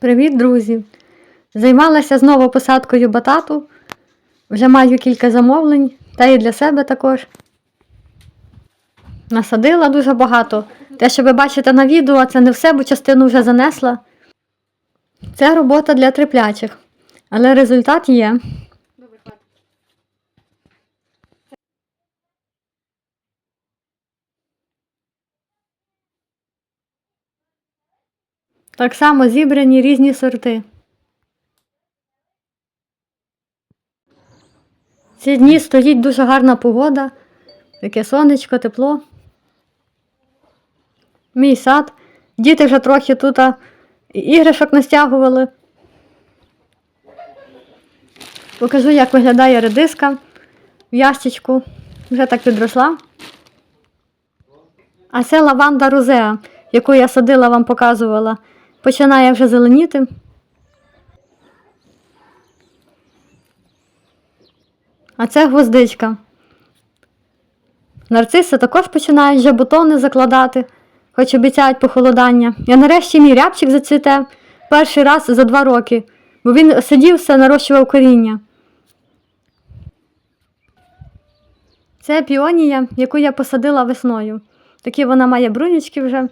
Привіт, друзі! Займалася знову посадкою батату. Вже маю кілька замовлень, та і для себе також. Насадила дуже багато. Те, що ви бачите на відео, це не все, бо частину вже занесла. Це робота для триплячих, але результат є. Так само зібрані різні сорти. Ці дні стоїть дуже гарна погода, таке сонечко, тепло. Мій сад. Діти вже трохи тут іграшок настягували. Покажу, як виглядає редиска в ящичку. Вже так підросла. А це лаванда розеа, яку я садила, вам показувала. Починає вже зеленіти. А це гвоздичка. Нарциси також починають вже бутони закладати, хоч обіцяють похолодання. І нарешті мій рябчик зацвіте перший раз за два роки, бо він сидів все нарощував коріння. Це піонія, яку я посадила весною. Такі вона має брунічки вже.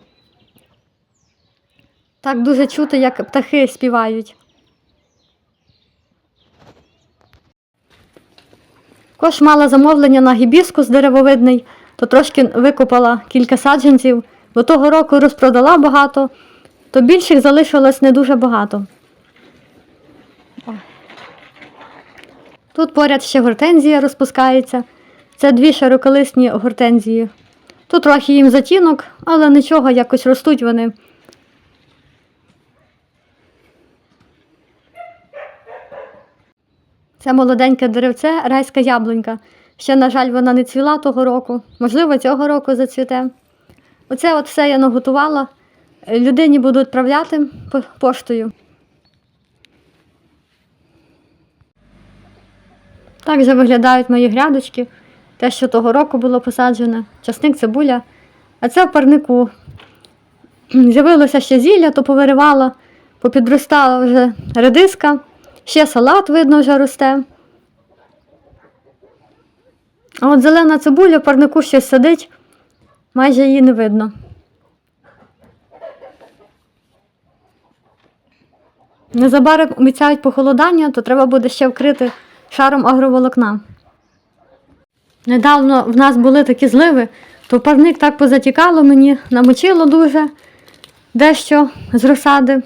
Так дуже чути, як птахи співають. Також мала замовлення на гібіскус деревовидний, то трошки викопала кілька саджанців, бо того року розпродала багато, то більших залишилось не дуже багато. Тут поряд ще гортензія розпускається. Це дві широколисні гортензії. Тут трохи їм затінок, але нічого, якось ростуть вони. Це молоденьке деревце, райська яблунька. Ще, на жаль, вона не цвіла того року. Можливо, цього року зацвіте. Оце от все я наготувала. Людині буду відправляти поштою. Так же виглядають мої грядочки. Те, що того року було посаджене, часник, цибуля. А це в парнику. З'явилося ще зілля, то повиривала, попідростала вже редиска, ще салат, видно, вже росте. А от зелена цибуля в парнику ще сидить, майже її не видно. Незабаром обіцяють похолодання, то треба буде ще вкрити шаром агроволокна. Недавно в нас були такі зливи, то парник так позатікало мені, намочило дуже дещо з розсади.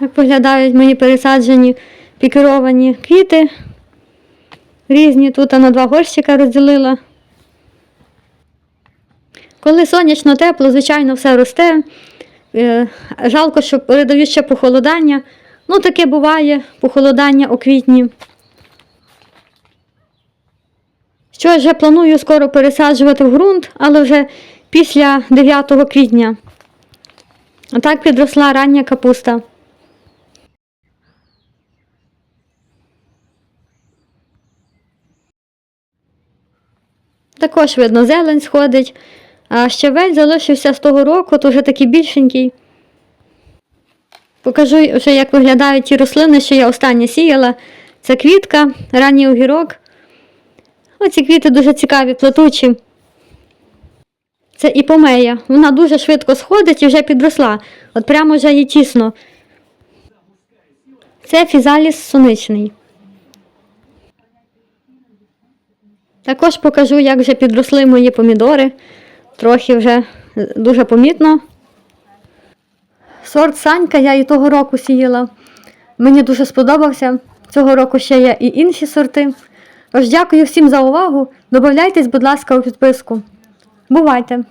Як виглядають мої пересаджені пікеровані квіти. Різні тут на два горщика розділила. Коли сонячно тепло, звичайно, все росте. Е, Жалко, що передають ще похолодання. Ну, таке буває, похолодання у квітні. Що вже планую скоро пересаджувати в ґрунт, але вже після 9 квітня. А так підросла рання капуста. Також видно, зелень сходить. А щавель залишився з того року, то вже такий більшенький. Покажу, вже, як виглядають ті рослини, що я останнє сіяла. Це квітка, ранній огірок. Оці квіти дуже цікаві, плетучі. Це іпомея. Вона дуже швидко сходить і вже підросла. От прямо вже їй тісно. Це фізаліс соничний. Також покажу, як вже підросли мої помідори. Трохи вже дуже помітно. Сорт Санька я і того року сіяла. Мені дуже сподобався. Цього року ще є і інші сорти. Тож дякую всім за увагу. Добавляйтесь, будь ласка, у підписку. Бувайте!